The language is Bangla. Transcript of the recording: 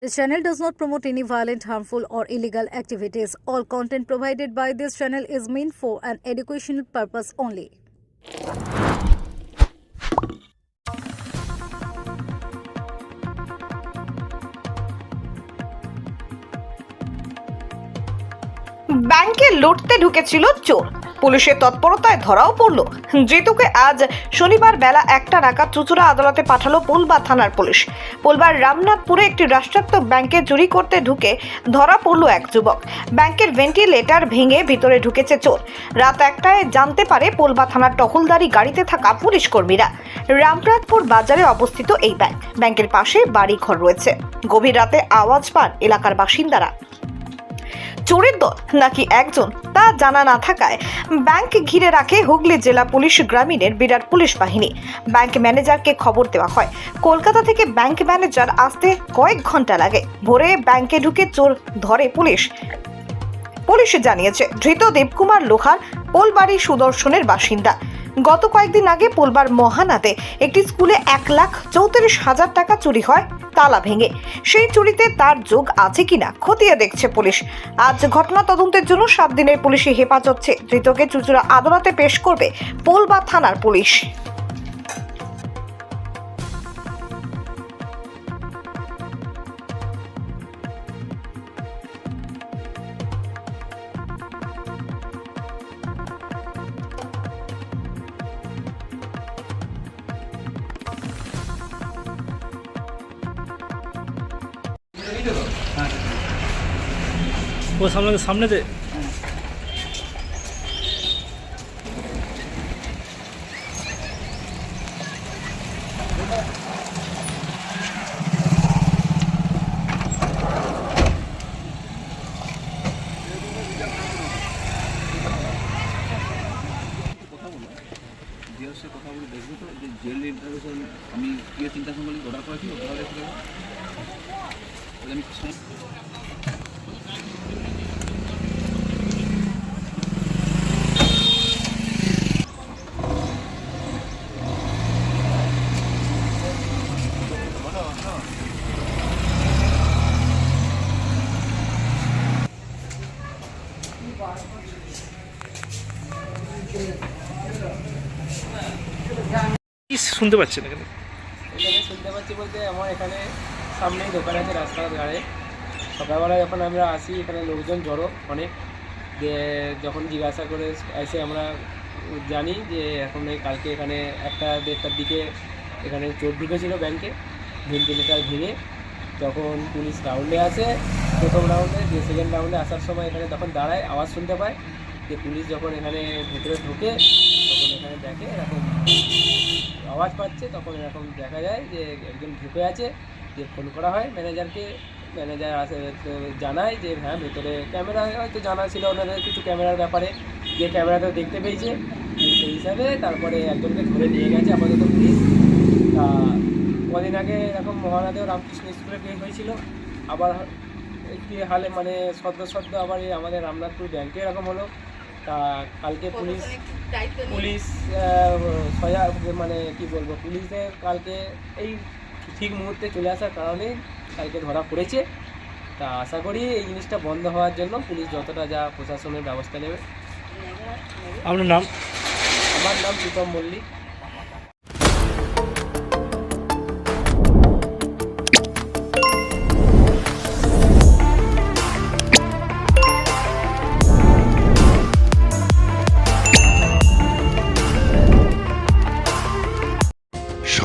This channel does not promote any violent, harmful, or illegal activities. All content provided by this channel is meant for an educational purpose only. ব্যাংকে লুটতে ঢুকেছিল চোর পুলিশের তৎপরতায় ধরাও পড়ল। জিতুকে আজ শনিবার বেলা একটা নাগাদ চুচুড়া আদালতে পাঠালো পোলবা থানার পুলিশ। পোলবার রামনাথপুরে একটি রাষ্ট্রায়ত্ত ব্যাংকে চুরি করতে ঢুকে ধরা পড়ল এক যুবক। ব্যাংকের ভেন্টিলেটর ভেঙে ভিতরে ঢুকেছে চোর। রাত একটায় জানতে পারে পোলবা থানার টহলদারি গাড়িতে থাকা পুলিশ কর্মীরা। রামনাথপুর বাজারে অবস্থিত এই ব্যাংক। ব্যাংকের পাশে বাড়ি ঘর রয়েছে। গভীর রাতে আওয়াজ পান এলাকার বাসিন্দারা। চোরের দল নাকি একজন তা জানা না থাকায় ব্যাংক ঘিরে রাখে হুগলি জেলা পুলিশ গ্রামীণের বিরাট পুলিশ বাহিনী। ব্যাংক ম্যানেজারকে খবর দেওয়া হয়, কলকাতা থেকে ব্যাংক ম্যানেজার আসতে কয়েক ঘণ্টা লাগে। ভোরে ব্যাংকে ঢুকে চোর ধরে পুলিশ। পুলিশ জানিয়েছে, ধৃত দেবকুমার লোহার পোলবাড়ি সুদর্শনের বাসিন্দা। গত কয়েকদিন আগে পোলবার মহানাতে একটি স্কুলে এক লাখ চৌত্রিশ হাজার টাকা চুরি হয়, তালা ভেঙে। সেই চুরিতে তার যোগ আছে কিনা খতিয়ে দেখছে পুলিশ। আজ ঘটনা তদন্তের জন্য সাত দিনের পুলিশি হেফাজত ধৃতকে চুচুড়া আদালতে পেশ করবে পোলবা থানার পুলিশ। ও সামনে সামনে দে। কথা বলে দেখব তো, যে জেল ইন্টারভিউশন আমি চিন্তা সম্বন্ধে অর্ডার করেছি ওটা দেখে দেবো তাহলে আমি সম- কি শুনতে পাচ্ছেন এখানে এখানে। শুনতে পাচ্ছি বলতে আমার এখানে সামনেই দোকান আছে রাস্তার ধারে। সকালবেলা যখন আমরা আসি, এখানে লোকজন জড়ো অনেক। যে যখন জিজ্ঞাসা করে এসে আমরা জানি যে এখন এই কালকে এখানে একটা দেড়টার দিকে এখানে চোর ঢুকেছিল ব্যাংকে, ভেন্টিলেটার ভেঙে। তখন পুলিশ রাউন্ডে আসে, প্রথম রাউন্ডে, যে সেকেন্ড রাউন্ডে আসার সময় এখানে তখন দাঁড়ায়, আওয়াজ শুনতে পায় যে পুলিশ যখন এখানে ভেতরে ঢোকে এখানে দেখে এরকম আওয়াজ পাচ্ছে তখন এরকম দেখা যায় যে একজন ঢুকে আছে যে ফোন করা হয় ম্যানেজারকে ম্যানেজার আসে তো জানায় যে হ্যাঁ ভেতরে ক্যামেরা হয়তো জানা ছিল ওনাদের কিছু ক্যামেরার ব্যাপারে যে ক্যামেরাতে দেখতে পেয়েছে। সেই হিসাবে তারপরে একজনকে ধরে নিয়ে গেছে আপাতত পুলিশ। তা কদিন আগে এরকম মহানাদেও রামকৃষ্ণ স্কুলে কেস হয়েছিল। আবার একটি হালে মানে সদ্য সদ্য আবার এই আমাদের রামনাথপুর ব্যাংকে এরকম হলো। তা কালকে পুলিশ পুলিশ মানে কি বলব পুলিশের কালকে এই ঠিক মুহূর্তে চলে আসার কারণে কালকে ধরা পড়েছে। তা আশা করি এই জিনিসটা বন্ধ হওয়ার জন্য পুলিশ যতটা যা প্রশাসনের ব্যবস্থা নেবে। আপনার নাম? আমার নাম প্রীতম মল্লিক।